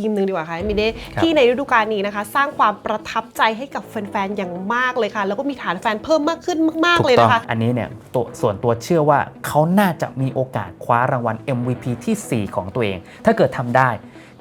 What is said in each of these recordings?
ทีมหนึ่งดีกว่าค่ะมิเน่ครับที่ในฤดูกาลนี้นะคะ สร้างความประทับใจให้กับแฟนๆ อย่างมากเลยค่ะ แล้วก็มีฐานแฟนเพิ่มมากขึ้นมาก ๆ เลยถูกต้นะองคะ อันนี้เนี่ยตัวส่วนตัวเชื่อว่าเขาน่าจะมีโอกาสคว้ารางวัล MVP ทีสี่4 ของตัวเอง ถ้าเกิดทำได้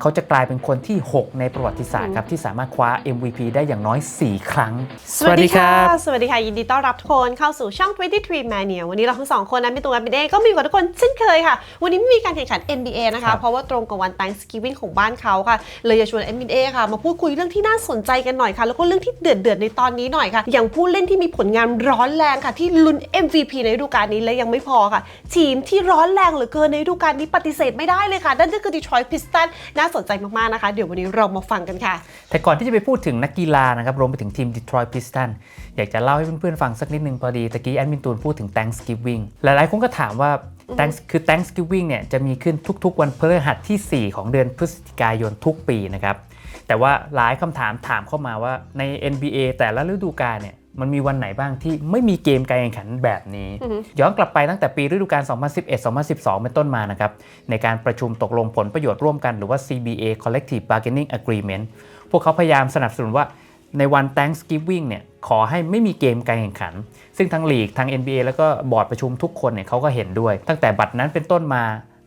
เขาจะกลายเป็นคนที่ 6 ในประวัติศาสตร์ครับที่สามารถคว้า MVP ได้อย่างน้อย 4 ครั้ง สวัสดีค่ะ สวัสดีค่ะ ยินดีต้อนรับทุกคนเข้าสู่ช่อง 23 Mania วันนี้เราทั้งสองคนนะมีตัวมิเน่ก็มีกับทุกคนเช่นเคยค่ะ วันนี้ไม่มีการแข่งขัน NBA นะครัคะบเพราะว่าตรงกับวัน Thanksgiving ของบ้านเขาค่ะ เลยจะชวน NBA ค่ะ มาพูดคุยเรื่องที่น่าสนใจกันหน่อยค่ะ แล้วก็เรื่องที่เดือดเดือดๆในตอนนี้หน่อยค่ะ อย่างผู้เล่นที่มีผลงานร้อนแรงค่ะ ที่ลุ้น MVP ในฤดูกาลนี้และยังไม่พอค่ะ ทีมที่ร้อนแรงเหลือเกินในฤดูกาลนี้ปฏิเสธไม่ได้เลยค่ะนั่นก็คือ Detroit Pistons น่าสนใจมากๆนะคะ เดี๋ยววันนี้เรามาฟังกันค่ะ แต่ก่อนที่จะไปพูดถึงนักกีฬานะครับ รวมไปถึงทีม Detroit Pistons อยากจะเล่าให้เพื่อนๆฟังสักนิดนึงพอดีตะกี้แอดมินตูนพูดถึง Thanksgiving หลายๆคนก็ถามว่า Thanks คือ Thanksgiving เนี่ยจะมีขึ้นทุกๆ วันพฤหัสที่ 4 ของเดือนพฤศจิกายนทุกปีนะครับแต่ว่าหลายคำถามถามเข้ามาว่าใน NBA แต่ละฤดูกาลเนี่ย มันมีวันไหนบ้างที่ไม่มีเกมการแข่งขันแบบนี้ ย้อนกลับไปตั้งแต่ปีฤดูกาล 2011-2012 เป็นต้นมานะครับ ในการประชุมตกลงผลประโยชน์ร่วมกันหรือว่า CBA Collective Bargaining Agreement พวกเขาพยายามสนับสนุนว่าในวัน Thanksgiving เนี่ยขอให้ไม่มีเกมการแข่งขัน ซึ่งทั้งลีกทั้ง NBA แล้วก็บอร์ดประชุมทุกคนเนี่ยเขาก็เห็นด้วย ตั้งแต่บัดนั้นเป็นต้นมา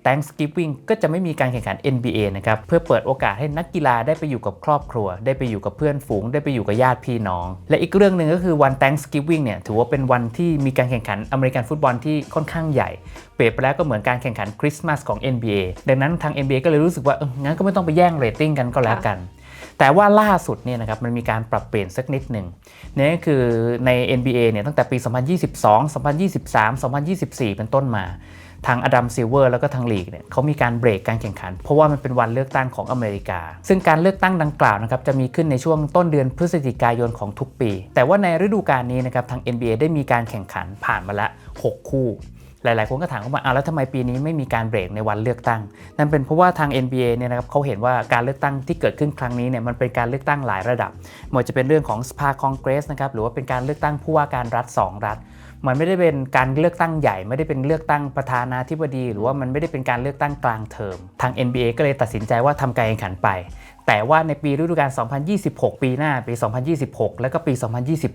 Thanksgiving ก็จะไม่มีการแข่งขัน NBA นะครับเพื่อเปิดโอกาสให้นักกีฬาได้ไปอยู่กับครอบครัว ได้ไปอยู่กับเพื่อนฝูง ได้ไปอยู่กับญาติพี่น้อง และอีกเรื่องหนึ่งก็คือวัน Thanksgiving เนี่ยถือว่าเป็นวันที่มีการแข่งขันอเมริกันฟุตบอลที่ค่อนข้างใหญ่ เปรียบไปแล้วก็เหมือนการแข่งขันคริสต์มาสของ NBA ดังนั้นทาง NBA ก็เลยรู้สึกว่าเอองั้นก็ไม่ต้องไปแย่งเรตติ้งกันก็แล้วกันแต่ว่าล่าสุดเนี่ยนะครับมันมีการปรับเปลี่ยนสักนิดหนึ่งนั่ก็คือใน NBA เนี่ยตั้งแต่ปี 2022 2023 2024 เป็นต้นมา ทางอดัมซิลเวอร์แล้วก็ทางลีกเนี่ยเขามีการเบรกการแข่งขัน เพราะว่ามันเป็นวันเลือกตั้งของอเมริกา ซึ่งการเลือกตั้งดังกล่าวนะครับจะมีขึ้นในช่วงต้นเดือนพฤศจิกายนของทุกปี แต่ว่าในฤดูกาลนี้นะครับทาง NBA ได้มีการแข่งขันผ่านมาล้ว6คู่หลาย ๆ คนก็ถามเข้ามาเอาแล้วทำไมปีนี้ไม่มีการเบรกในวันเลือกตั้ง นั่นเป็นเพราะว่าทาง NBA เนี่ยนะครับเขาเห็นว่าการเลือกตั้งที่เกิดขึ้นครั้งนี้เนี่ยมันเป็นการเลือกตั้งหลายระดับไม่ว่าจะเป็นเรื่องของสภาคองเกรสนะครับหรือว่าเป็นการเลือกตั้งผู้ว่าการรัฐ 2 รัฐ มันไม่ได้เป็นการเลือกตั้งใหญ่ ไม่ได้เป็นเลือกตั้งประธานาธิบดี หรือว่ามันไม่ได้เป็นการเลือกตั้งกลางเทอม ทาง NBA ก็เลยตัดสินใจว่าทำการแข่งขันไป แต่ว่าในปีฤดูกาล 2026 ปีหน้า ปี 2026 แล้วก็ปี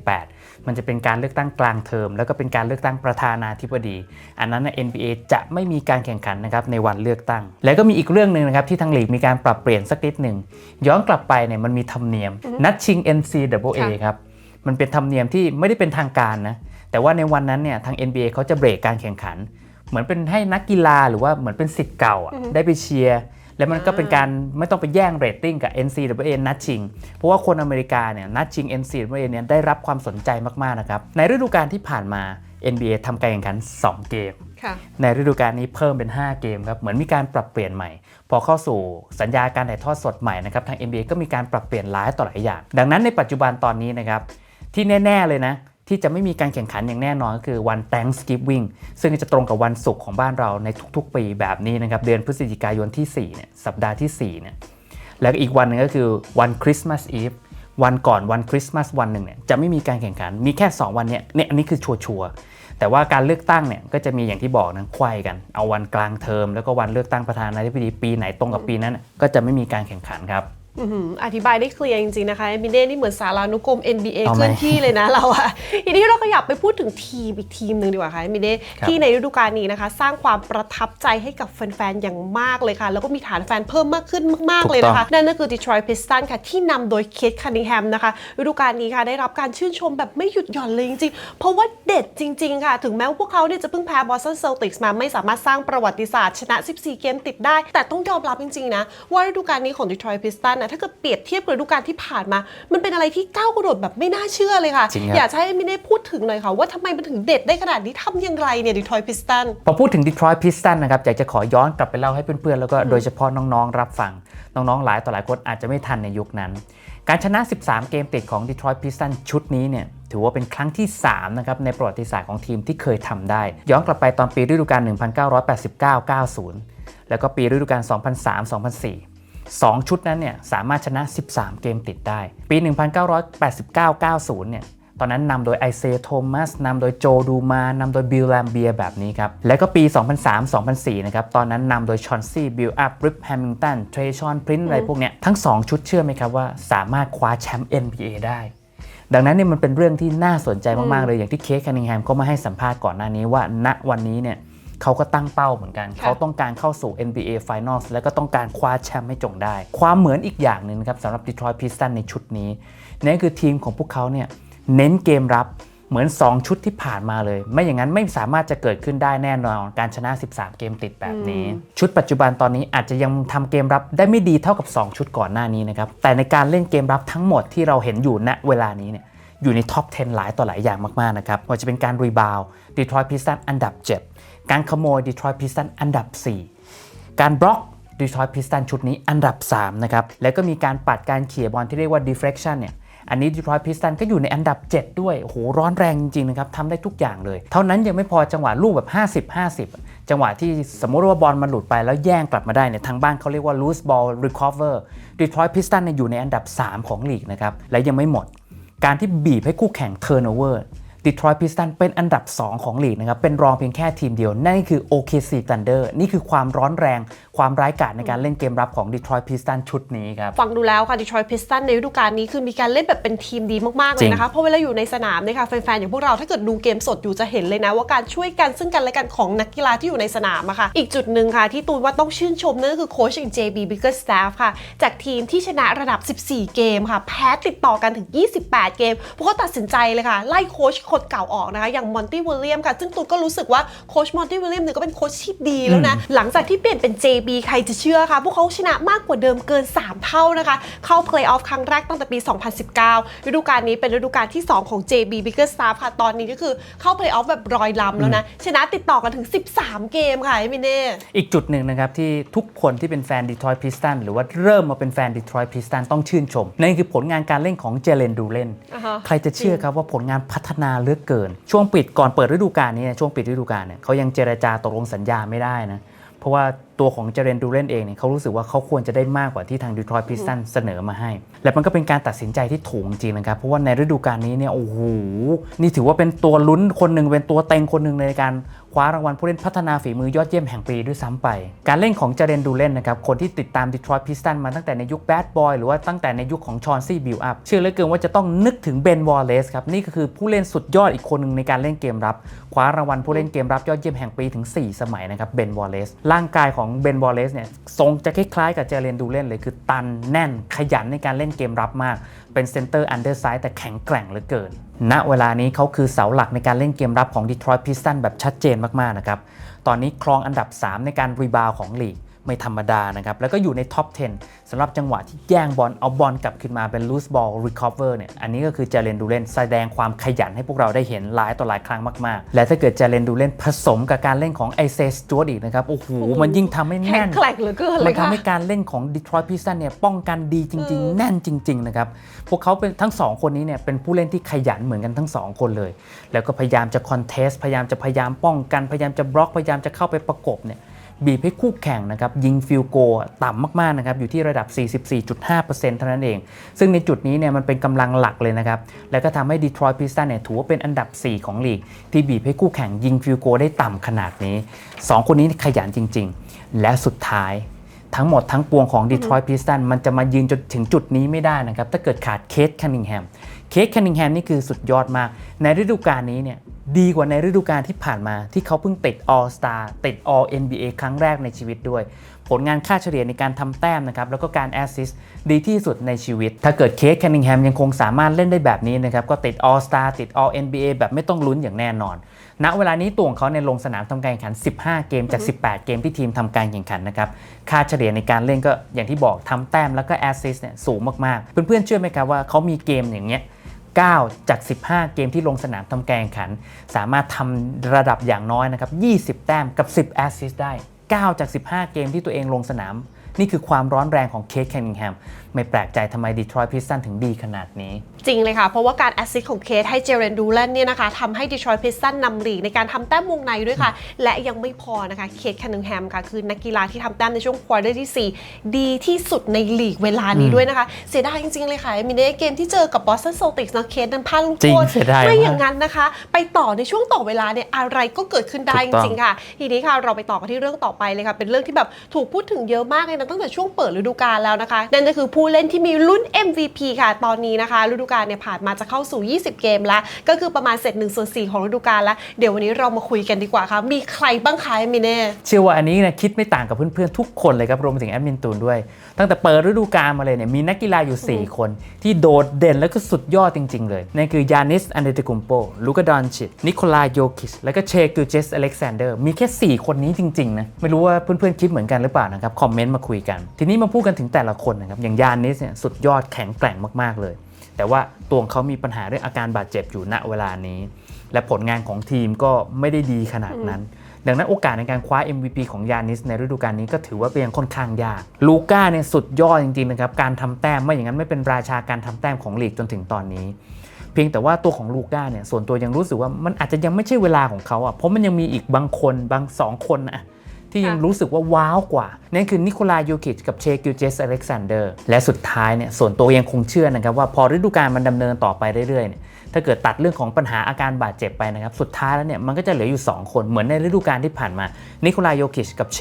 2028 มันจะเป็นการเลือกตั้งกลางเทอม แล้วก็เป็นการเลือกตั้งประธานาธิบดี อันนั้นใน NBA จะไม่มีการแข่งขันนะครับในวันเลือกตั้ง แล้วก็มีอีกเรื่องหนึ่งนะครับที่ทางลีกมีการปรับเปลี่ยนสักนิดหนึ่งย้อนกลับไปเนี่ยมันมีธรรมเนียมนัดชิง NCAA ครับมันเป็นธรรมเนียมที่ไม่ได้เป็นทางการนะ แต่ว่าในวันนั้นเนี่ยทาง NBA เขาจะเบรกการแข่งขัน เหมือนเป็นให้นักกีฬาหรือว่าเหมือนเป็นสิทธิ์เก่าอะได้ไปเชียร์แล้วมันก็เป็นการไม่ต้องไปแย่งเรตติ้งกับ NCAA นัดชิง เพราะว่าคนอเมริกาเนี่ยนัดชิง NCAA เนี่ยได้รับความสนใจมากๆนะครับ ในฤดูกาลที่ผ่านมา NBA ทำการแข่งขัน 2 เกมค่ะในฤดูกาลนี้เพิ่มเป็น 5 เกมครับ เหมือนมีการปรับเปลี่ยนใหม่ พอเข้าสู่สัญญาการถ่ายทอดสดใหม่นะครับ ทาง NBA ก็มีการปรับเปลี่ยนหลายต่อหลายอย่าง ดังนั้นในปัจจุบันตอนนี้นะครับ ที่แน่ ๆ เลยนะ ที่จะไม่มีการแข่งขันอย่างแน่นอนก็คือวัน Thanksgiving ซึ่งจะตรงกับวันศุกร์ของบ้านเราในทุกๆ ปีแบบนี้นะครับเดือนพฤศจิกายนที่4เนี่ยสัปดาห์ที่4เนี่ยแล้วก็อีกวันหนึงก็คือวันคริสต์มาสอีฟวันก่อนวันคริสต์มาสวันหนึ่งเนี่ยจะไม่มีการแข่งขันมีแค่ 2 วันเนี่ยเนี่ยอันนี้คือชัวร์แต่ว่าการเลือกตั้งเนี่ยก็จะมีอย่างที่บอกนะควายกัน เอาวันกลางเทอมแล้วก็วันเลือกตั้งประธานาธิบดีปีไหนตรงกับปีนั้นน่ะก็จะไม่มีการแข่งขันครับ อื้อหืออธิบายได้เคลียร์จริงๆนะคะมิเน่นี่เหมือนสารานุกรม NBA เอาเคไหมลื่อนที่เลยนะเราอะทีนี้เราก็อยากไปพูดถึงทีมอีกทีมหนึ่งดีกว่าค่ะมิเน่ครับที่ในฤดูกาลนี้นะคะ สร้างความประทับใจให้กับแฟนๆ อย่างมากเลยค่ะ แล้วก็มีฐานแฟนเพิ่มมากขึ้นมากๆเลยนะคะ นั่นก็คือ Detroit Pistons ค่ะ ที่นำโดยเคทคันนิงแฮมนะคะฤดูกาลนี้ค่ะได้รับการชื่นชมแบบไม่หยุดหย่อนเลยจริงๆ เพราะว่าเด็ดจริง ๆ ค่ะ ถึงแม้ว่าพวกเขาเนี่ยจะเพิ่งแพ้ Boston Celtics มาไม่สามารถสร้างประวัติศาสตร์ชนะ 14 เกมติดได้ แต่ต้องยอมรับจริงๆนะว่าฤดูกาลนี้ของ Detroit Pistons นะถ้าเกิดเปรียบเทียบกับฤดูกาลที่ผ่านมา มันเป็นอะไรที่ก้าวกระโดดแบบไม่น่าเชื่อเลยค่ะ จริงครับ อยากจะให้มิเน่พูดถึงหน่อยค่ะ ว่าทำไมมันถึงเด็ดได้ขนาดนี้ทำอย่างไรเนี่ย Detroit Pistons พอพูดถึง Detroit Pistons นะครับอยากจะขอย้อนกลับไปเล่าให้เพื่อนๆ แล้วก็โดยเฉพาะน้องๆ รับฟัง น้องๆ หลายต่อหลายคนอาจจะไม่ทันในยุคนั้น การชนะ 13 เกมติดของ Detroit Pistons ชุดนี้เนี่ยถือว่าเป็นครั้งที่ 3 นะครับ ในประวัติศาสตร์ของทีมที่เคยทำได้ ย้อนกลับไปตอนปีฤดูกาล1989-90 แล้วก็ปีฤดูกาล2003-2004 2 ชุดนั้นเนี่ยสามารถชนะ 13 เกมติดได้ ปี 1989-90 เนี่ยตอนนั้นนำโดยไอเซโทมัสนำโดยโจดูมานำโดยบิลแลมเบียแบบนี้ครับ แล้วก็ปี 2003-2004 นะครับ ตอนนั้นนำโดยชอนซี่บิลอัพริปแฮมิงตันเทรชอนพรินอะไรพวกเนี้ยทั้ง 2 ชุดเชื่อไหมครับว่าสามารถคว้าแชมป์ NBA ได้ดังนั้นเนี่ยมันเป็นเรื่องที่น่าสนใจมาก ๆ เลยอย่างที่เคสคันนิงแฮมเขามาให้สัมภาษณ์ก่อนหน้านี้ว่าณวันนี้เนี่ย เขาก็ตั้งเป้าเหมือนกันค่ะเขาต้องการเข้าสู่ NBA Finals แล้วก็ต้องการคว้าแชมป์ให้จงได้ ความเหมือนอีกอย่างหนึ่งนะครับสำหรับ Detroit Pistons ในชุดนี้นั่นคือทีมของพวกเขาเนี่ยเน้นเกมรับเหมือน 2 ชุดที่ผ่านมาเลย ไม่อย่างนั้นไม่สามารถจะเกิดขึ้นได้แน่นอนการชนะ 13 เกมติดแบบนี้ ชุดปัจจุบันตอนนี้อาจจะยังทำเกมรับได้ไม่ดีเท่ากับ 2 ชุดก่อนหน้านี้นะครับ แต่ในการเล่นเกมรับทั้งหมดที่เราเห็นอยู่ณเวลานี้เนี่ยอยู่ในท็อป 10 หลายต่อหลายอย่างมากๆนะครับว่าจะเป็นการรีบาวดีทรอยต์พิสตันอันดับ 7 การขโมยดีทรอยต์พิสตันอันดับ 4 การบล็อกดีทรอยต์พิสตันชุดนี้อันดับ 3 นะครับ แล้วก็มีการปัดการเขี่ยบอลที่เรียกว่า deflection เนี่ยอันนี้ดีทรอยต์พิสตันก็อยู่ในอันดับ 7 ด้วย โอ้โห ร้อนแรงจริงๆนะครับทำได้ทุกอย่างเลย เท่านั้นยังไม่พอจังหวะลูกแบบ 50-50 จังหวะที่สมมติว่าบอลมันหลุดไปแล้วแย่งกลับมาได้เนี่ยทางบ้านเขาเรียกว่า loose ball recover ดีทรอยต์พิสตันเนี่ยอยู่ในอันดับ 3 ของลีกนะครับ และยังไม่หมด การที่บีบให้คู่แข่ง turnover Detroit Pistons เป็นอันดับ 2 ของลีกนะครับ เป็นรองเพียงแค่ทีมเดียว นั่นก็คือ OKC Thunder นี่คือความร้อนแรง ความร้ายกาจในการเล่นเกมรับของ Detroit Pistons ชุดนี้ครับ ฟังดูแล้วค่ะ Detroit Pistons ในฤดูกาลนี้คือมีการเล่นแบบเป็นทีมดีมากๆ เลจริยงนะคะ เพราะเวลาอยู่ในสนามเนี่ยค่ะแฟนๆ อย่างพวกเราถ้าเกิดดูเกมสดอยู่จะเห็นเลยนะ ว่าการช่วยกันซึ่งกันและกันของนักกีฬาที่อยู่ในสนามอะค่ะ อีกจุดหนึ่งค่ะที่ตูนว่าต้องชื่นชมนั่นก็คือโค้ชอย่าง JB Bickerstaff ค่ะ จากทีมที่ชนะระดับ 14 เกมค่ะ แพ้ติดต่อกันถึง 28 เกมพวกเขาตัดสินใจเลยค่ะไล่โค้ชคนเก่าออกนะคะ อย่างมอนตี้วิลเลียมค่ะ ซึ่งตูนก็รู้สึกว่าโค้ชมอนตี้วิลเลียมเนี่ยก็เป็นโค้ชที่ดีแล้วนะ หลังจากที่เปลี่ยนเป็น JB ใครจะเชื่อคะ พวกเขาชนะมากกว่าเดิมเกิน 3 เท่านะคะ เข้าเพลย์ออฟครั้งแรกตั้งแต่ปี 2019 ฤดูกาลนี้เป็นฤดูกาลที่ 2 ของ JB Bickerstaff ค่ะ ตอนนี้ก็คือเข้าเพลย์ออฟแบบรอยลำแล้วนะ ชนะติดต่อกันถึง 13 เกมค่ะไอ้มิเน่ อีกจุดหนึ่งนะครับที่ทุกคนที่เป็นแฟน Detroit Pistons หรือว่าเริ่มมาเป็นแฟน Detroit Pistons ต้องชื่นชมนั่นคือผลงานการเล่นของเจเลนดูเลนอ่าฮะใครจะเชื่อครับว่าผลงานพัฒนาเลือกเกิน ช่วงปิดก่อนเปิดฤดูกาลนี้ช่วงปิดฤดูกาลเนี่ยเขายังเจรจาตกลงสัญญาไม่ได้นะเพราะว่า ตัวของเจเรนดูเลนเองเนี่ยเขารู้สึกว่าเขาควรจะได้มากกว่าที่ทาง Detroit Pistons เสนอมาให้ และมันก็เป็นการตัดสินใจที่ถูกจริงนะครับ เพราะว่าในฤดูกาลนี้เนี่ยโอ้โหนี่ถือว่าเป็นตัวลุ้นคนหนึ่งเป็นตัวเต็งคนหนึ่งในการคว้ารางวัลผู้เล่นพัฒนาฝีมือยอดเยี่ยมแห่งปีด้วยซ้ำไป การเล่นของเจเรนดูเลนนะครับ คนที่ติดตาม Detroit Pistons มาตั้งแต่ในยุค Bad Boy หรือว่าตั้งแต่ในยุคของชอนซี่บิลอัพเชื่อเหลือเกินว่าจะต้องนึกถึงเบนวอลเลสครับ นี่ก็คือผู้เล่นสุดยอดอีกคนหนึ่งในการเล่นเกมรับ คว้ารางวัลผู้เล่นเกมรับยอดเยี่ยมแห่งปีถึง 4 สมัยนะครับเบนวอลเลสร่างกายของเบนบอลเลสเนี่ยทรงจะคล้ายๆกับเจเรนดูเล่นเลย คือตันแน่นขยันในการเล่นเกมรับมาก เป็นเซนเตอร์อันเดอร์ไซด์แต่แข็งแกร่งเหลือเกิน ณเวลานี้เขาคือเสาหลักในการเล่นเกมรับของดีทรอยต์พิสตันแบบชัดเจนมากๆนะครับ ตอนนี้ครองอันดับ 3 ในการรีบาวของลีก ไม่ธรรมดานะครับ แล้วก็อยู่ในท็อป 10สำหรับจังหวะที่แย่งบอลเอาบอลกลับขึ้นมาเป็น loose ball recover เนี่ย อันนี้ก็คือเจเรนดูเลนแสดงความขยันให้พวกเราได้เห็นหลายต่อหลายครั้งมากๆ และถ้าเกิดเจเรนดูเลนผสมกับการเล่นของไอเซสจวดอีกนะครับ โอ้โห มันยิ่งทำให้แข็งแน่นแกร่งเหลือเกินเลมัยนค่ะทำให้การเล่นของ Detroit Pistons เนี่ยป้องกันดีจริง ๆ แน่นจริงๆนะครับ พวกเขาเป็นทั้ง 2 คนนี้เนี่ยเป็นผู้เล่นที่ขยันเหมือนกันทั้ง 2 คนเลย แล้วก็พยายามจะคอนเทส พยายามจะพยายามป้องกัน พยายามจะบล็อก พยายามจะเข้าไปประกบเนี่ย บีบให้คู่แข่งนะครับยิงฟิลโกต่ำมากๆนะครับอยู่ที่ระดับ 44.5%เท่านั้นเอง ซึ่งในจุดนี้เนี่ยมันเป็นกำลังหลักเลยนะครับ แล้วก็ทำให้ Detroit Pistons เนี่ยถือว่าเป็นอันดับ 4 ของลีก ที่บีบให้คู่แข่งยิงฟิลโกได้ต่ำขนาดนี้ 2 คนนี้ขยันจริง ๆ และสุดท้ายทั้งหมดทั้งปวงของ Detroit Pistons มันจะมายืนจนถึงจุดนี้ไม่ได้นะครับถ้าเกิดขาดเคสคันนิงแฮมเคสคันนิงแฮมนี่คือสุดยอดมาก ในฤดูกาลนี้เนี่ย ดีกว่าในฤดูกาลที่ผ่านมาที่เขาเพิ่งติด All Star ติด All NBA ครั้งแรกในชีวิตด้วย ผลงานค่าเฉลี่ยในการทำแต้มนะครับ แล้วก็การแอสซิสต์ดีที่สุดในชีวิต ถ้าเกิดเคสแคนนิงแฮมยังคงสามารถเล่นได้แบบนี้นะครับ ก็ติด All Star ติด All NBA แบบไม่ต้องลุ้นอย่างแน่นอน ณ เวลานี้ตัวของเขาในลงสนามทำการแข่งขัน 15 เกมจาก 18 เกมที่ทีมทำการแข่งขันนะครับ ค่าเฉลี่ยในการเล่นก็อย่างที่บอกทำแต้มแล้วก็แอสซิสต์เนี่ยสูงมากๆ เพื่อนๆเชื่อไหมครับว่าเขามีเกมอย่างเงี้ย 9 จาก 15 เกมที่ลงสนามทำแกงขัน สามารถทำระดับอย่างน้อยนะครับ 20 แต้มกับ 10 แอสซิสต์ได้ 9 จาก 15 เกมที่ตัวเองลงสนาม นี่คือความร้อนแรงของเคทแคนนิงแฮมไม่แปลกใจทำไมดีทรอยต์พิสตันถึงดีขนาดนี้ จริงเลยค่ะ เพราะว่าการแอสซิสต์ของเคทให้เจเรนดูแลนเนี่ยนะคะทำให้ดีทรอยต์พิสตันนำลีกในการทำแต้มวงในด้วยค่ะ และยังไม่พอนะคะเคทแคนนิงแฮมค่ะ คือนักกีฬาที่ทำแต้มในช่วงควอเตอร์ที่ 4 ดีที่สุดในลีกเวลานี้ด้วยนะคะ เสียดายจริง ๆ เลยค่ะมีในเกมที่เจอกับบอสตันโซติกส์นะเคทนั้นพลาดลูกจริโทงษเสียดายไม่มากอย่างนั้นนะคะ ไปต่อในช่วงต่อเวลาเนี่ยอะไรก็เกิดขึ้นได้ถูจกต้องริงๆค่ะ ทีนี้ค่ะเราไปต่อกันที่เรื่องต่อไปเลยค่ะเป็นเรื่องที่แบบถูกพูดถึงเยอะมากเลยนะตั้งแต่ช่วงเปิดฤดูกาลแล้วนะคะนั่นก็คือผู้เล่นที่มีลุ้น MVP ค่ะ ตอนนี้นะคะฤดูกาลเนี่ยผ่านมาจะเข้าสู่ 20 เกมแล้ว ก็คือประมาณเสร็จ1ส่วน4ของฤดูกาลแล้ว เดี๋ยววันนี้เรามาคุยกันดีกว่าค่ะ มีใครบ้างคะมิเน่เชื่อว่าอันนี้นะคิดไม่ต่างกับเพื่อนๆทุกคนเลยครับรวมไปถึงแอดมินตูนด้วย ตั้งแต่เปิดฤดูกาลมาเลยเนี่ยมีนักกีฬาอยู่ 4 คน ที่โดดเด่นและก็สุดยอดจริง ๆ เลยนั่นคือยานิสอันเดติกุมโปลูกาดอนชิตนิโคลาโยคิชและก็เชกิลเจสอเล็กซานเดอร์มีแค่ 4 คนนี้จริงๆนะไม่รู้ว่าเพื่อนๆคิดเหมือนกันหรือเปล่านะครับคอมเมนต์มาคุยกัน ทีนี้มาพูดกันถึงแต่ละคนนะครับอย่างยานิสเนี่ยสุดยอดแข็งแกร่งมาก ๆ เลย แต่ว่าตัวของเขามีปัญหาเรื่องอาการบาดเจ็บอยู่ณเวลานี้ และผลงานของทีมก็ไม่ได้ดีขนาดนั้น ดังนั้นโอกาสในการคว้า MVP ของยานิสในฤดูกาลนี้ก็ถือว่าเป็นยังค่อนข้างยาก ลูก้าเนี่ยสุดยอดจริงๆนะครับ การทำแต้มไม่อย่างนั้นไม่เป็นราชาการทำแต้มของลีกจนถึงตอนนี้เพียงแต่ว่าตัวของลูก้าเนี่ยส่วนตัวยังรู้สึกว่ามันอาจจะยังไม่ใช่เวลาของเขาอะเพราะมันยังมีอีกบางคนบางสองคนนะ ที่ยังค่ะรู้สึกว่าว้าวกว่า นั่นคือนิโคลายยูกิชกับเชกิลเจสอเล็กซานเดอร์ และสุดท้ายเนี่ยส่วนตัวยังคงเชื่อนะครับว่าพอฤดูกาลมันดำเนินต่อไปเรื่อยๆเนี่ย ถ้าเกิดตัดเรื่องของปัญหาอาการบาดเจ็บไปนะครับ สุดท้ายแล้วเนี่ยมันก็จะเหลืออยู่ 2 คนเหมือนในฤดูกาลที่ผ่านมา นิโคลายโยคิชกับเช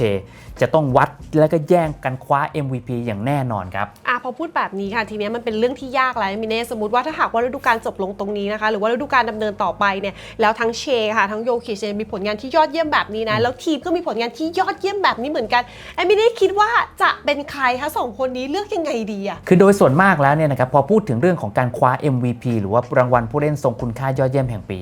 จะต้องวัดแล้วก็แย่งกันคว้า MVP อย่างแน่นอนครับอะพอพูดแบบนี้ค่ะ ทีเนี้ยมันเป็นเรื่องที่ยากแล้วมิเน่สมมติว่าถ้าหากว่าฤดูกาลจบลงตรงนี้นะคะ หรือว่าฤดูกาลดำเนินต่อไปเนี่ยแล้วทั้งเชค่ะทั้งโยคิชเนี่ยมีผลงานที่ยอดเยี่ยมแบบนี้นะแล้วทีมก็มีผลงานที่ยอดเยี่ยมแบบนี้เหมือนกันไอ้มิเน่คิดว่าจะเป็นใครคะสองคนนี้เลือกยังไงดีอะคือโดยส่วนมากแล้วเนี่ยนะครับพอพูดถึงเรื่องของการคว้า MVP หรือว่ารางวัลผู้เล่นทรงคุณค่ายอดเยี่ยมแห่งปี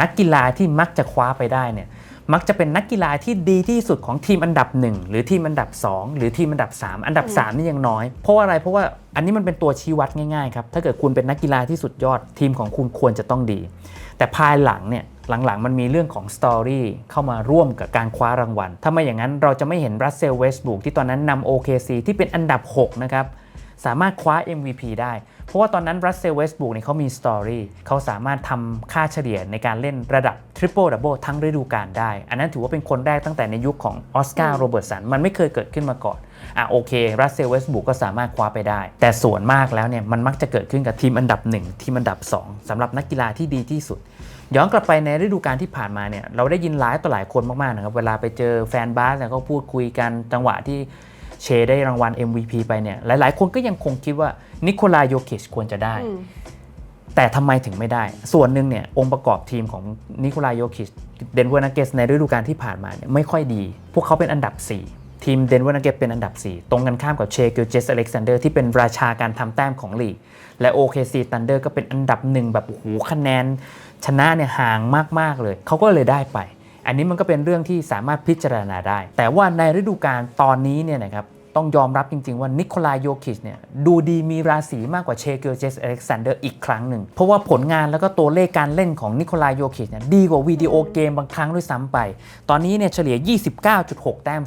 นักกีฬาที่มักจะคว้าไปได้เนี่ยมักจะเป็นนักกีฬาที่ดีที่สุดของทีมอันดับ 1 หรือทีมอันดับ 2 หรือทีมอันดับ 3 อันดับ 3 นี่ยังน้อย เพราะอะไรเพราะว่าอันนี้มันเป็นตัวชี้วัดง่ายๆครับถ้าเกิดคุณเป็นนักกีฬาที่สุดยอดทีมของคุณควรจะต้องดี แต่ภายหลังเนี่ยหลังๆ มันมีเรื่องของสตอรี่เข้ามาร่วมกับการคว้ารางวัลถ้าไม่อย่างนั้นเราจะไม่เห็นรัสเซลเวสบุกที่ตอนนั้นนำ OKC ที่เป็นอันดับ 6 นะครับ สามารถคว้า MVP ได้ เพราะว่าตอนนั้นรัสเซลเวสบุกเนี่ยเขามีสตอรี่เขาสามารถทำค่าเฉลี่ยในการเล่นระดับทริปเปิลดับเบิลทั้งฤดูกาลได้ อันนั้นถือว่าเป็นคนแรกตั้งแต่ในยุคของออสการ์โรเบิร์ตสันมันไม่เคยเกิดขึ้นมาก่อนอะโอเครัสเซลเวสบุกก็สามารถคว้าไปได้ แต่ส่วนมากแล้วเนี่ยมันมักจะเกิดขึ้นกับทีมอันดับ 1 ทีมอันดับ 2สำหรับนักกีฬาที่ดีที่สุดย้อนกลับไปในฤดูกาลที่ผ่านมาเนี่ยเราได้ยินหลายต่อหลายคนมากๆนะครับเวลาไปเจอแฟนบาสเนี่ยก็พูดคุยกันจังหวะที่ เชได้รางวัล MVP ไปเนี่ยหลาย ๆ คนก็ยังคงคิดว่านิโคลาโยคิชควรจะได้ แต่ทำไมถึงไม่ได้ ส่วนหนึ่งเนี่ยองค์ประกอบทีมของนิโคลาโยคิชเดนเวอร์นักเกสในฤดูกาลที่ผ่านมาเนี่ยไม่ค่อยดี พวกเขาเป็นอันดับ 4ทีมเดนเวอร์นักเกสเป็นอันดับ 4 ตรงกันข้ามกับเชกิลเจสอเล็กซานเดอร์ที่เป็นราชาการทำแต้มของลีก และ OKC Thunder ก็เป็นอันดับหนึ่งแบบโอ้โหคะแนน ชนะเนี่ยห่างมาก ๆ เลย เขาก็เลยได้ไป อันนี้มันก็เป็นเรื่องที่สามารถพิจารณาได้ แต่ว่าในฤดูกาลตอนนี้เนี่ยนะครับต้องยอมรับจริง ๆ ว่านิโคลายโยคิชเนี่ยดูดีมีราศีมากกว่าเชเกลเจสอเล็กซานเดอร์อีกครั้งหนึ่ง เพราะว่าผลงานแล้วก็ตัวเลขการเล่นของนิโคลายโยคิชเนี่ยดีกว่าวิดีโอเกมบางครั้งด้วยซ้ำไป ตอนนี้เนี่ยเฉลี่ย 29.6 แต้ม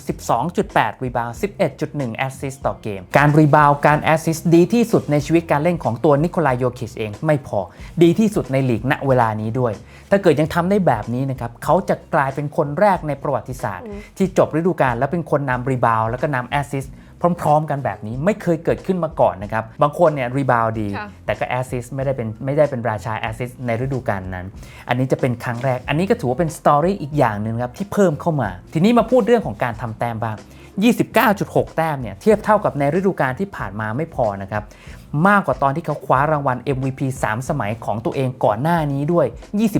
12.8 รีบาว 11.1 แอสซิสต์ต่อเกม การรีบาวการแอสซิสต์ดีที่สุดในชีวิตการเล่นของตัวนิโคลายโยคิชเองไม่พอ ดีที่สุดในลีกณเวลานี้ด้วย ถ้าเกิดยังทำได้แบบนี้นะครับเขาจะกลายเป็นคนแรกในประวัติศาสตร์ ที่จบฤดูกาลแล้วเป็นคนนำรีบาวด์แล้วก็นำแอสซิสต์พร้อม ๆ กันแบบนี้ไม่เคยเกิดขึ้นมาก่อนนะครับ บางคนเนี่ยรีบาวดีค่ะแต่ก็แอสซิสต์ไม่ได้เป็นไม่ได้เป็นราชาแอสซิสต์ในฤดูกาลนั้น อันนี้จะเป็นครั้งแรก อันนี้ก็ถือว่าเป็นสตอรี่อีกอย่างหนึ่งครับ ที่เพิ่มเข้ามา ทีนี้มาพูดเรื่องของการทำแต้มบ้าง 29.6 แต้มเนี่ยเทียบเท่ากับในฤดูกาลที่ผ่านมาไม่พอนะครับ มากกว่าตอนที่เขาคว้ารางวัล MVP 3 สมัยของตัวเองก่อนหน้านี้ด้วย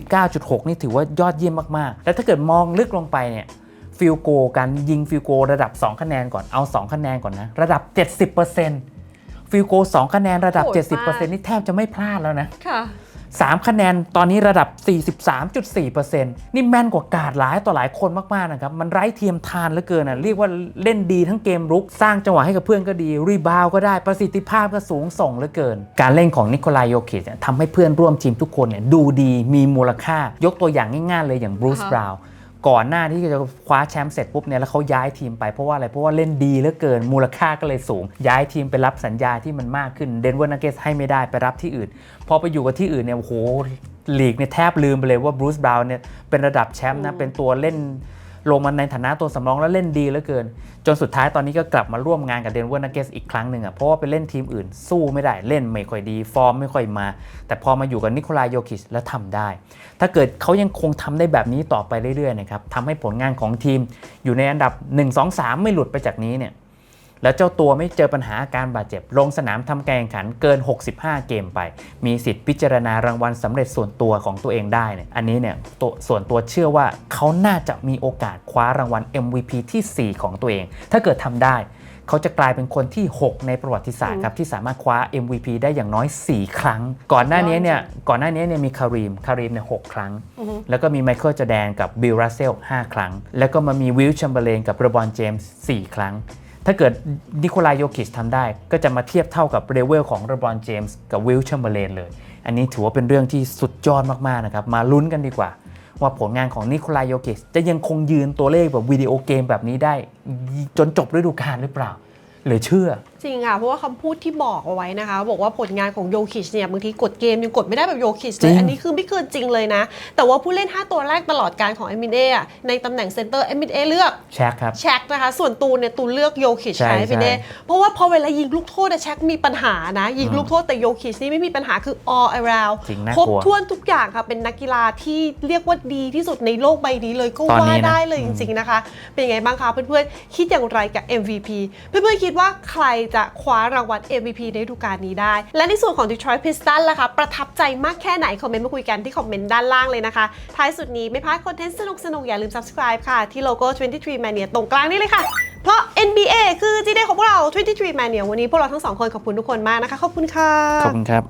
29.6 นี่ถือว่ายอดเยี่ยมมากๆ และถ้าเกิดมองลึกลงไปเนี่ยฟิลโกการยิงฟิลโกระดับ 2 คะแนนก่อนเอา 2 คะแนนก่อนนะ ระดับ 70%ฟิลโก2 คะแนนระดับโหดมาก70%นี่แทบจะไม่พลาดแล้วนะค่ะ 3 คะแนนตอนนี้ระดับ 43.4%นี่แม่นกว่ากาดหลายต่อหลายคนมากๆนะครับ มันไร้เทียมทานเหลือเกินอะเรียกว่าเล่นดีทั้งเกมรุก สร้างจังหวะให้กับเพื่อนก็ดี รีบาวก็ได้ประสิทธิภาพก็สูงส่งเหลือเกิน การเล่นของนิโคลายโยคิชเนี่ยทำให้เพื่อนร่วมทีมทุกคนเนี่ยดูดีมีมูลค่ายกตัวอย่างง่ายๆเลยอย่างบรูซอ่าฮะบราวน์ ก่อนหน้าที่จะคว้าแชมป์เสร็จปุ๊บเนี่ยแล้วเขาย้ายทีมไปเพราะว่าอะไร เพราะว่าเล่นดีเหลือเกินมูลค่าก็เลยสูง ย้ายทีมไปรับสัญญาที่มันมากขึ้นเดนเวอร์นักเกสให้ไม่ได้ไปรับที่อื่น พอไปอยู่กับที่อื่นเนี่ยโอ้โหลีกเนี่ยแทบลืมไปเลยว่าบรูซบราวน์เนี่ยเป็นระดับแชมป์นะเป็นตัวเล่น ลงมาในฐานะตัวสำรองแล้วเล่นดีเหลือเกิน จนสุดท้ายตอนนี้ก็กลับมาร่วมงานกับเดนเวอร์นักเกสอีกครั้งหนึ่งอะเพราะว่าไปเล่นทีมอื่น สู้ไม่ได้เล่นไม่ค่อยดี ฟอร์มไม่ค่อยมา แต่พอมาอยู่กับนิโคลายโยคิชแล้วทำได้ ถ้าเกิดเขายังคงทำได้แบบนี้ต่อไปเรื่อยๆนะครับทำให้ผลงานของทีมอยู่ในอันดับ 1 2 3 ไม่หลุดไปจากนี้เนี่ย แล้วเจ้าตัวไม่เจอปัญหาอาการบาดเจ็บ ลงสนามทำการแข่งขันเกิน 65 เกมไป มีสิทธิ์พิจารณารางวัลสำเร็จส่วนตัวของตัวเองได้เนี่ยอันนี้เนี่ยตัวส่วนตัวเชื่อว่าเขาน่าจะมีโอกาสคว้ารางวัล MVP ทีสี่ 4 ของตัวเอง ถ้าเกิดทำได้เขาจะกลายเป็นคนที่ 6 ในประวัติศาสตร์ครับที่สามารถคว้า MVP ได้อย่างน้อย 4 ครั้ง ก่อนหน้านี้เนี่ยก่อนหน้านี้เนี่ยมีคารีมคารีมเนี่ยหกครั้ง แล้วก็มีไมเคิลจอแดนกับบิลรัสเซล5ครั้ง แล้วก็มามีวิลแชมเบอร์เลนกับเรบอนเจมส์4ครั้ง ถ้าเกิดนิโคลายโยคิชทำได้ ก็จะมาเทียบเท่ากับเรเวลของเรบอนเจมส์กับวิลเชมเบอร์เลนเลย อันนี้ถือว่าเป็นเรื่องที่สุดยอดมากๆนะครับ มาลุ้นกันดีกว่า ว่าผลงานของนิโคลายโยคิชจะยังคงยืนตัวเลขแบบวิดีโอเกมแบบนี้ได้ จนจบฤดูกาลหรือเปล่าเหรือเชื่อ จริงค่ะเพราะว่าคำพูดที่บอกเอาไว้นะคะ บอกว่าผลงานของโยคิชเนี่ยบางทีกดเกมยังกดไม่ได้แบบโยคิชเลจริยงอันนี้คือไม่เกินจริงเลยนะ แต่ว่าผู้เล่น 5 ตัวแรกตลอดการของเอมิเน่ในตำแหน่งเซนเตอร์เอมิเน่เลือกแช็คครับแช็กนะคะ ส่วนตูนเนี่ยตูนเลือกโยคิชใช่ใช้ไปเน่ใช่เพราะว่าพอเวลายิงลูกโทษอะแช็กมีปัญหานะ ยิงลูกโทษแต่โยคิชนี่ไม่มีปัญหาคือ all around จริงน่ากครบลัวถ้วนทุกอย่างค่ะเป็นนักกีฬาที่เรียกว่าดีที่สุดในโลกใบนี้เลยก็ตอนว่านี้นะได้เลยจริง ๆนะคะ เป็นยังไงบ้างคะเพื่อนๆคิดอย่างไรกับ MVP เพื่อนๆคิดว่าใครจะคว้ารางวัล MVP ในฤดูกาลนี้ได้ และในส่วนของ Detroit Pistons ล่ะคะ ประทับใจมากแค่ไหน คอมเมนต์มาคุยกันที่คอมเมนต์ด้านล่างเลยนะคะ ท้ายสุดนี้ไม่พลาดคอนเทนต์สนุกๆอย่าลืม subscribe ค่ะ ที่โลโก้ 23 Mania ตรงกลางนี่เลยค่ะ เพราะ NBA คือจีเดของพวกเรา 23 Mania วันนี้พวกเราทั้งสองคนขอบคุณทุกคนมากนะคะ ขอบคุณค่ะ ขอบคุณครับ